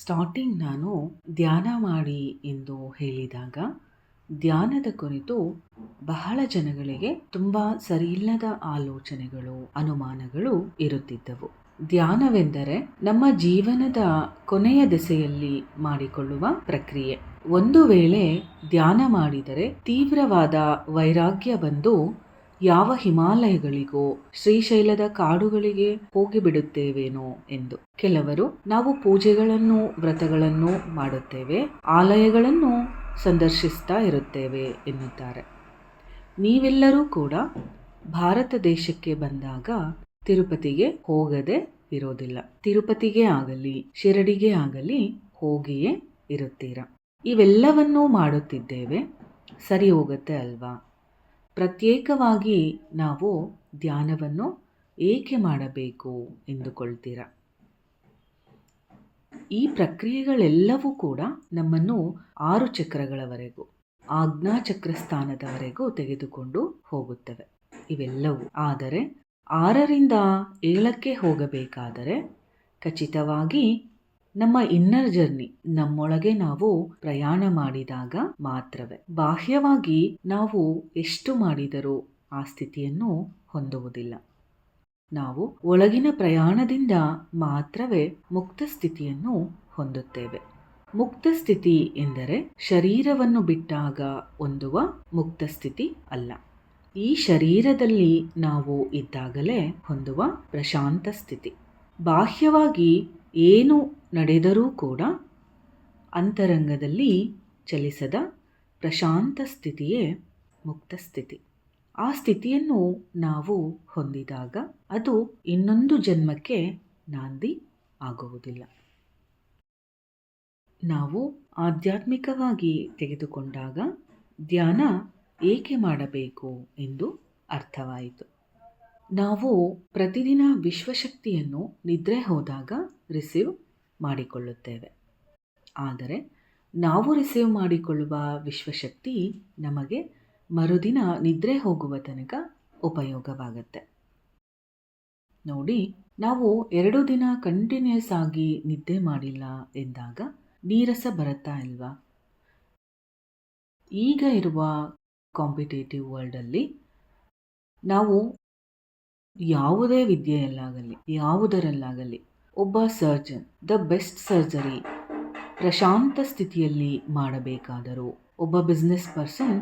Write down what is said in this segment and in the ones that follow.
Starting ನಾನು ಧ್ಯಾನ ಮಾಡಿ ಎಂದು ಹೇಳಿದಾಗ, ಧ್ಯಾನದ ಕುರಿತು ಬಹಳ ಜನಗಳಿಗೆ ತುಂಬ ಸರಿಯಿಲ್ಲದ ಆಲೋಚನೆಗಳು, ಅನುಮಾನಗಳು ಇರುತ್ತಿದ್ದವು. ಧ್ಯಾನವೆಂದರೆ ನಮ್ಮ ಜೀವನದ ಕೊನೆಯ ದೆಸೆಯಲ್ಲಿ ಮಾಡಿಕೊಳ್ಳುವ ಪ್ರಕ್ರಿಯೆ. ಒಂದು ವೇಳೆ ಧ್ಯಾನ ಮಾಡಿದರೆ ತೀವ್ರವಾದ ವೈರಾಗ್ಯ ಬಂದು ಯಾವ ಹಿಮಾಲಯಗಳಿಗೋ ಶ್ರೀಶೈಲದ ಕಾಡುಗಳಿಗೆ ಹೋಗಿಬಿಡುತ್ತೇವೇನೋ ಎಂದು. ಕೆಲವರು ನಾವು ಪೂಜೆಗಳನ್ನು, ವ್ರತಗಳನ್ನು ಮಾಡುತ್ತೇವೆ, ಆಲಯಗಳನ್ನು ಸಂದರ್ಶಿಸ್ತಾ ಇರುತ್ತೇವೆ ಎನ್ನುತ್ತಾರೆ. ನೀವೆಲ್ಲರೂ ಕೂಡ ಭಾರತ ದೇಶಕ್ಕೆ ಬಂದಾಗ ತಿರುಪತಿಗೆ ಹೋಗದೆ ಇರೋದಿಲ್ಲ. ತಿರುಪತಿಗೆ ಆಗಲಿ, ಶಿರಡಿಗೆ ಆಗಲಿ ಹೋಗಿಯೇ ಇರುತ್ತೀರ? ಇವೆಲ್ಲವನ್ನೂ ಮಾಡುತ್ತಿದ್ದೇವೆ. ಸರಿ ಹೋಗುತ್ತೆ ಅಲ್ವಾ? ಪ್ರತ್ಯೇಕವಾಗಿ ನಾವು ಧ್ಯಾನವನ್ನು ಏಕೆ ಮಾಡಬೇಕು ಎಂದುಕೊಳ್ತೀರ? ಈ ಪ್ರಕ್ರಿಯೆಗಳೆಲ್ಲವೂ ಕೂಡ ನಮ್ಮನ್ನು ಆರು ಚಕ್ರಗಳವರೆಗೂ ಆಜ್ಞಾಚಕ್ರ ಸ್ಥಾನದವರೆಗೂ ತೆಗೆದುಕೊಂಡು ಹೋಗುತ್ತವೆ. ಇವೆಲ್ಲವೂ ಆದರೆ ಆರರಿಂದ ಏಳಕ್ಕೆ ಹೋಗಬೇಕಾದರೆ ಖಚಿತವಾಗಿ ನಮ್ಮ ಇನ್ನರ್ ಜರ್ನಿ ನಮ್ಮೊಳಗೆ ನಾವು ಪ್ರಯಾಣ ಮಾಡಿದಾಗ ಮಾತ್ರವೇ. ಬಾಹ್ಯವಾಗಿ ನಾವು ಎಷ್ಟು ಮಾಡಿದರೂ ಆ ಸ್ಥಿತಿಯನ್ನು ಹೊಂದುವುದಿಲ್ಲ. ನಾವು ಒಳಗಿನ ಪ್ರಯಾಣದಿಂದ ಮಾತ್ರವೇ ಮುಕ್ತ ಸ್ಥಿತಿಯನ್ನು ಹೊಂದುತ್ತೇವೆ. ಮುಕ್ತ ಸ್ಥಿತಿ ಎಂದರೆ ಶರೀರವನ್ನು ಬಿಟ್ಟಾಗ ಹೊಂದುವ ಮುಕ್ತ ಸ್ಥಿತಿ ಅಲ್ಲ. ಈ ಶರೀರದಲ್ಲಿ ನಾವು ಇದ್ದಾಗಲೇ ಹೊಂದುವ ಪ್ರಶಾಂತ ಸ್ಥಿತಿ. ಬಾಹ್ಯವಾಗಿ ಏನು ನಡೆದರೂ ಕೂಡ ಅಂತರಂಗದಲ್ಲಿ ಚಲಿಸದ ಪ್ರಶಾಂತ ಸ್ಥಿತಿಯೇ ಮುಕ್ತ ಸ್ಥಿತಿ. ಆ ಸ್ಥಿತಿಯನ್ನು ನಾವು ಹೊಂದಿದಾಗ ಅದು ಇನ್ನೊಂದು ಜನ್ಮಕ್ಕೆ ನಾಂದಿ ಆಗುವುದಿಲ್ಲ. ನಾವು ಆಧ್ಯಾತ್ಮಿಕವಾಗಿ ತೆಗೆದುಕೊಂಡಾಗ ಧ್ಯಾನ ಏಕೆ ಮಾಡಬೇಕು ಎಂದು ಅರ್ಥವಾಯಿತು. ನಾವು ಪ್ರತಿದಿನ ವಿಶ್ವಶಕ್ತಿಯನ್ನು ನಿದ್ರೆ ಹೋದಾಗ ರಿಸೀವ್ ಮಾಡಿಕೊಳ್ಳುತ್ತೇವೆ. ಆದರೆ ನಾವು ರಿಸೀವ್ ಮಾಡಿಕೊಳ್ಳುವ ವಿಶ್ವಶಕ್ತಿ ನಮಗೆ ಮರುದಿನ ನಿದ್ರೆ ಹೋಗುವ ತನಕ ಉಪಯೋಗವಾಗುತ್ತೆ. ನೋಡಿ, ನಾವು ಎರಡು ದಿನ ಕಂಟಿನ್ಯೂಸ್ ಆಗಿ ನಿದ್ದೆ ಮಾಡಿಲ್ಲ ಎಂದಾಗ ನೀರಸ ಬರುತ್ತಾ ಇಲ್ವಾ? ಈಗ ಇರುವ ಕಾಂಪಿಟೇಟಿವ್ ವರ್ಲ್ಡಲ್ಲಿ ನಾವು ಯಾವುದೇ ವಿದ್ಯೆಯಲ್ಲಾಗಲಿ, ಯಾವುದರಲ್ಲಾಗಲಿ ಒಬ್ಬ ಸರ್ಜನ್, ದ ಬೆಸ್ಟ್ ಸರ್ಜರಿ, ಪ್ರಶಾಂತ ಸ್ಥಿತಿಯಲ್ಲಿ ಮಾಡಬೇಕಾದರೂ ಒಬ್ಬ ಬಿಸ್ನೆಸ್ ಪರ್ಸನ್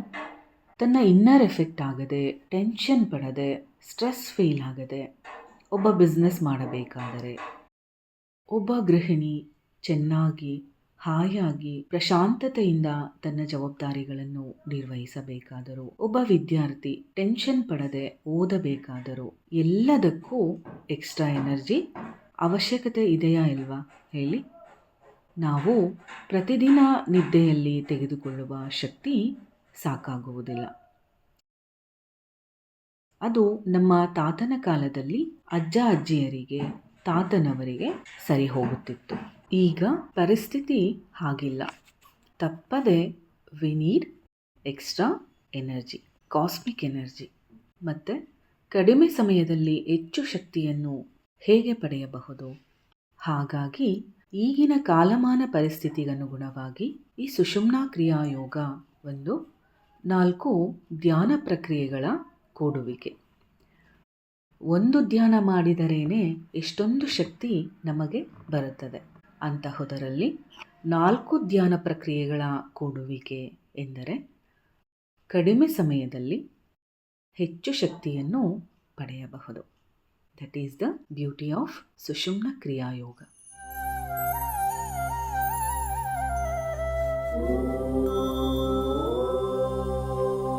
ತನ್ನ ಇನ್ನರ್ ಎಫೆಕ್ಟ್ ಆಗದೆ, ಟೆನ್ಷನ್ ಪಡದೆ, ಸ್ಟ್ರೆಸ್ ಫೀಲ್ ಆಗದೆ ಒಬ್ಬ ಬಿಸ್ನೆಸ್ ಮಾಡಬೇಕಾದರೆ ಒಬ್ಬ ಗೃಹಿಣಿ ಚೆನ್ನಾಗಿ, ಹಾಯಾಗಿ, ಪ್ರಶಾಂತತೆಯಿಂದ ತನ್ನ ಜವಾಬ್ದಾರಿಗಳನ್ನು ನಿರ್ವಹಿಸಬೇಕಾದರೂ ಒಬ್ಬ ವಿದ್ಯಾರ್ಥಿ ಟೆನ್ಷನ್ ಪಡದೆ ಓದಬೇಕಾದರೂ ಎಲ್ಲದಕ್ಕೂ ಎಕ್ಸ್ಟ್ರಾ ಎನರ್ಜಿ ಅವಶ್ಯಕತೆ ಇದೆಯಾ ಇಲ್ವಾ? ಹೇಳಿ. ನಾವು ಪ್ರತಿದಿನ ನಿದ್ದೆಯಲ್ಲಿ ತೆಗೆದುಕೊಳ್ಳುವ ಶಕ್ತಿ ಸಾಕಾಗುವುದಿಲ್ಲ. ಅದು ನಮ್ಮ ತಾತನ ಕಾಲದಲ್ಲಿ ಅಜ್ಜ ಅಜ್ಜಿಯರಿಗೆ, ತಾತನವರಿಗೆ ಸರಿ ಹೋಗುತ್ತಿತ್ತು. ಈಗ ಪರಿಸ್ಥಿತಿ ಹಾಗಿಲ್ಲ. ತಪ್ಪದೆ we need extra energy, cosmic energy ಮತ್ತು ಕಡಿಮೆ ಸಮಯದಲ್ಲಿ ಹೆಚ್ಚು ಶಕ್ತಿಯನ್ನು ಹೇಗೆ ಪಡೆಯಬಹುದು? ಹಾಗಾಗಿ, ಈಗಿನ ಕಾಲಮಾನ ಪರಿಸ್ಥಿತಿಗನುಗುಣವಾಗಿ ಈ ಸುಷುಮ್ನಾ ಕ್ರಿಯಾಯೋಗ ಒಂದು ನಾಲ್ಕು ಧ್ಯಾನ ಪ್ರಕ್ರಿಯೆಗಳ ಕೂಡುವಿಕೆ. ಒಂದು ಧ್ಯಾನ ಮಾಡಿದರೇನೆ ಎಷ್ಟೊಂದು ಶಕ್ತಿ ನಮಗೆ ಬರುತ್ತದೆ. ಅಂತಹುದರಲ್ಲಿ ನಾಲ್ಕು ಧ್ಯಾನ ಪ್ರಕ್ರಿಯೆಗಳ ಕೂಡುವಿಕೆ ಎಂದರೆ ಕಡಿಮೆ ಸಮಯದಲ್ಲಿ ಹೆಚ್ಚು ಶಕ್ತಿಯನ್ನು ಪಡೆಯಬಹುದು. That is the beauty of Sushumna Kriya Yoga.